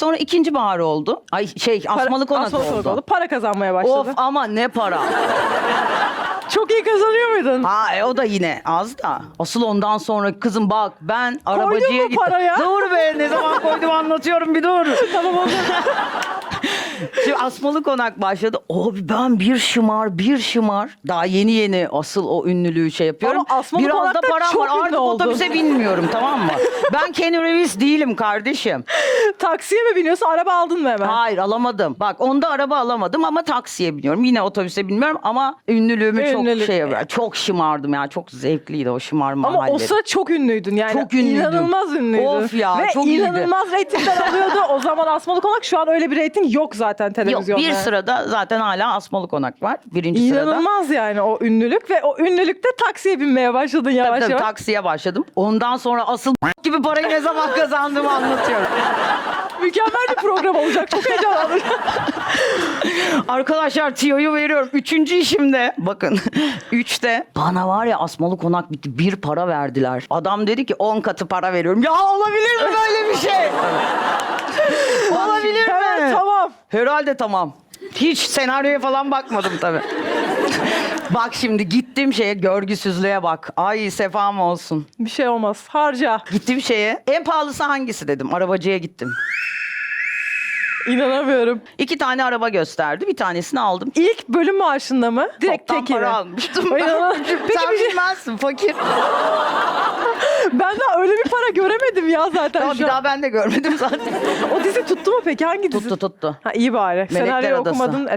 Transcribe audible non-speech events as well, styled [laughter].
Sonra ikinci bahar oldu. Ay şey asmalı konak Asmalı oldu. oldu. Para kazanmaya başladı. Of ama ne para. [laughs] Çok iyi kazanıyor muydun? Ha e, o da yine az da. Asıl ondan sonra kızım bak ben arabacıya mu gittim. paraya? Dur be ne zaman koydum anlatıyorum bir dur. [laughs] tamam oldu. [laughs] Şimdi asmalı konak başladı. Abi ben bir şımar bir şımar. Daha yeni yeni asıl o ünlülüğü şey yapıyorum. Ama Asmalı Biraz da Konak'ta param çok var. ünlü Artık oldun. otobüse binmiyorum tamam mı? Ben Kenny Reeves değilim kardeşim. Taksiye mi biniyorsun? Araba aldın mı hemen? Hayır alamadım. Bak onda araba alamadım ama taksiye biniyorum. Yine otobüse binmiyorum ama ünlülüğümü çok Ünlülük. şey yapıyorum. Çok şımardım ya. Çok zevkliydi o şımarma Ama o halleri. sıra çok ünlüydün yani. Çok ünlüydüm. İnanılmaz ünlüydün. Of ya, Ve çok iyiydi. inanılmaz reytingler alıyordu. O zaman Asmalı Konak şu an öyle bir reyting yok zaten Yok televizyonda. bir sırada zaten hala Asmalı Konak var. Birinci sırada. İnanılmaz yani o ünlülük ve o ünlülükte taksiye binmeye başladın yavaş Tabii, tabii, yavaş. taksiye başladım. Ondan sonra asıl [laughs] gibi parayı ne zaman kazandığımı anlatıyorum. Mükemmel bir program olacak. Çok heyecanlandım. [laughs] Arkadaşlar tiyoyu veriyorum. Üçüncü işimde bakın. [laughs] Üçte bana var ya asmalı konak bitti. Bir para verdiler. Adam dedi ki on katı para veriyorum. Ya olabilir mi böyle bir şey? olabilir mi? Evet tamam. Herhalde tamam. Hiç senaryoya falan bakmadım tabii. [laughs] bak şimdi gittim şeye görgüsüzlüğe bak. Ay sefam olsun. Bir şey olmaz. Harca. Gittim şeye. En pahalısı hangisi dedim. Arabacıya gittim. İnanamıyorum. İki tane araba gösterdi. Bir tanesini aldım. İlk bölüm maaşında mı? Direkt Toptan tekini. para almıştım. Ay, inanamıyorum. [laughs] Peki Sen bir şey, bilmezsin fakir. [laughs] ben daha öyle bir para göremedim ya zaten şu bir an. daha ben de görmedim zaten. [laughs] O dizi tuttu mu peki? Hangi dizi? tuttu tuttu. Ha iyi bari. Melekler Senaryo Adası. okumadın. E,